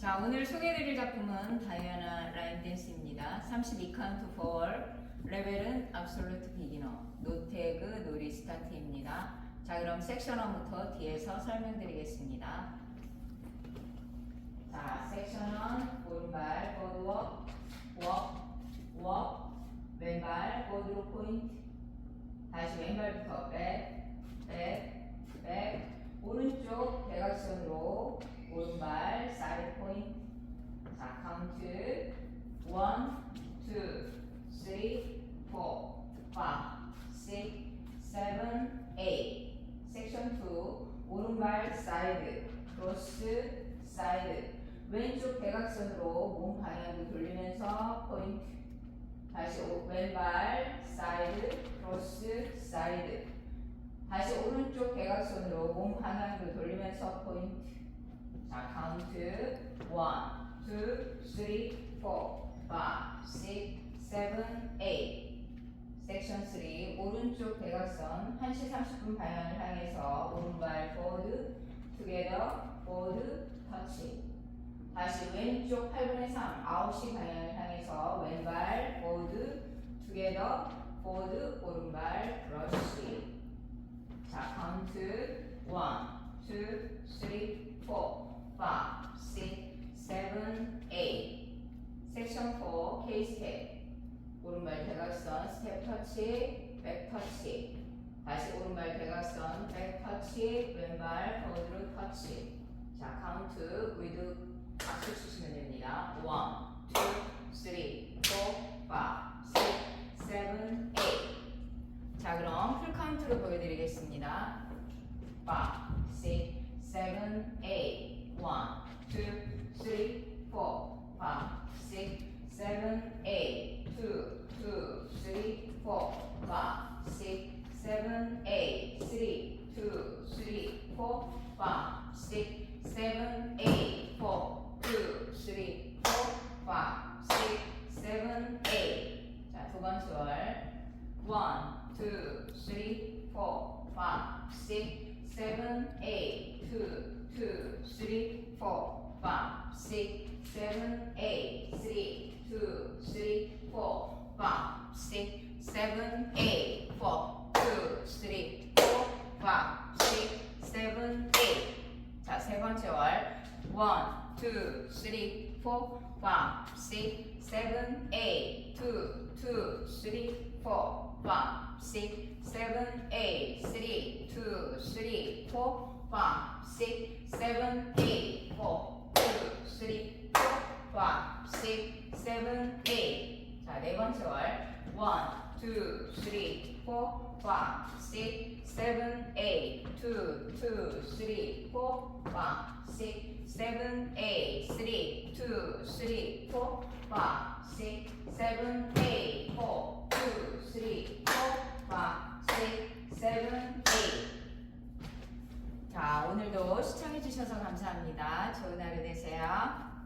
자, 오늘 소개해드릴 작품은 다이아나 라인 댄스입니다. 32카운트 4 레벨은 absolute beginner, 노태그 놀이 스타트입니다. 자, 그럼 섹션 1부터 뒤에서 설명드리겠습니다. 자, 섹션 1 오른발 포드워, 워, 워, 왼발 포드로 포인트, 다시 왼발부터 백, 백, 백, 오른쪽 대각선으로 오른발 사이드 포인트 자 카운트 1, 2, 3, 4, 5, 6, 7, 8 섹션 2 오른발 사이드 크로스 사이드 왼쪽 대각선으로 몸 방향을 돌리면서 포인트 다시 오- 왼발 사이드 크로스 사이드 다시 오른쪽 대각선으로 몸 방향을 돌리면서 포인트 자, 카운트 1, 2, 3, 4, 5, 6, 7, 8 섹션 3 오른쪽 대각선 1시 30분 방향을 향해서 오른발 포드 투게더 포드 터치 다시 왼쪽 8분의 3 9시 방향을 향해서 왼발 포드 투게더 포드 오른발 브러쉬 자 카운트 1, 2, 3, 4 5, 6, 7, 8 섹션 4 K 스텝 오른발 대각선 스텝 터치 백 터치 다시 오른발 대각선 백 터치 왼발 포드로 터치 자 카운트 위드 박수 치시면 됩니다. 1, 2, 3, 4, 5, 6, 7, 8 자 그럼 풀 카운트로 보여드리겠습니다. 5, 6, 7, 8 1, 2, 3, 4, 5, 6, 7, 8 2, 2, 3, 4, 5, 6, 7, 8 3, 2, 3, 4, 5, 6, 7, 8 4, 2, 3, 4, 5, 6, 7, 8 자, 두 번째 월 1, 2, 3, 4, 5, 6, 7, 8 2, 2, 3, 4, 5, 6, 7, 8 3, 2, 3, 4, 5, 6, 7, 8 4, 2, 3, 4, 5, 6, 7, 8 자, 세 번째 월. 1, 2, 3, 4, 5, 6, 7, 8 2, 2, 3, 4, 5, 6, 7, 8 3, 2, 3, 4, 5, 6, 7, 8 4, 2, 3, 4, 5, 6, 7, 8 자, 네 번째 월. 1, 2, 3, 4, 5, 6, 7, 8 2, 2, 3, 4, 5, 6, 7, 8 3, 2, 3, 4, 5, 6, 7, 8 4, 2, 3, 4, 5, 6, 7, 8 자, 오늘도 시청해주셔서 감사합니다. 좋은 하루 되세요.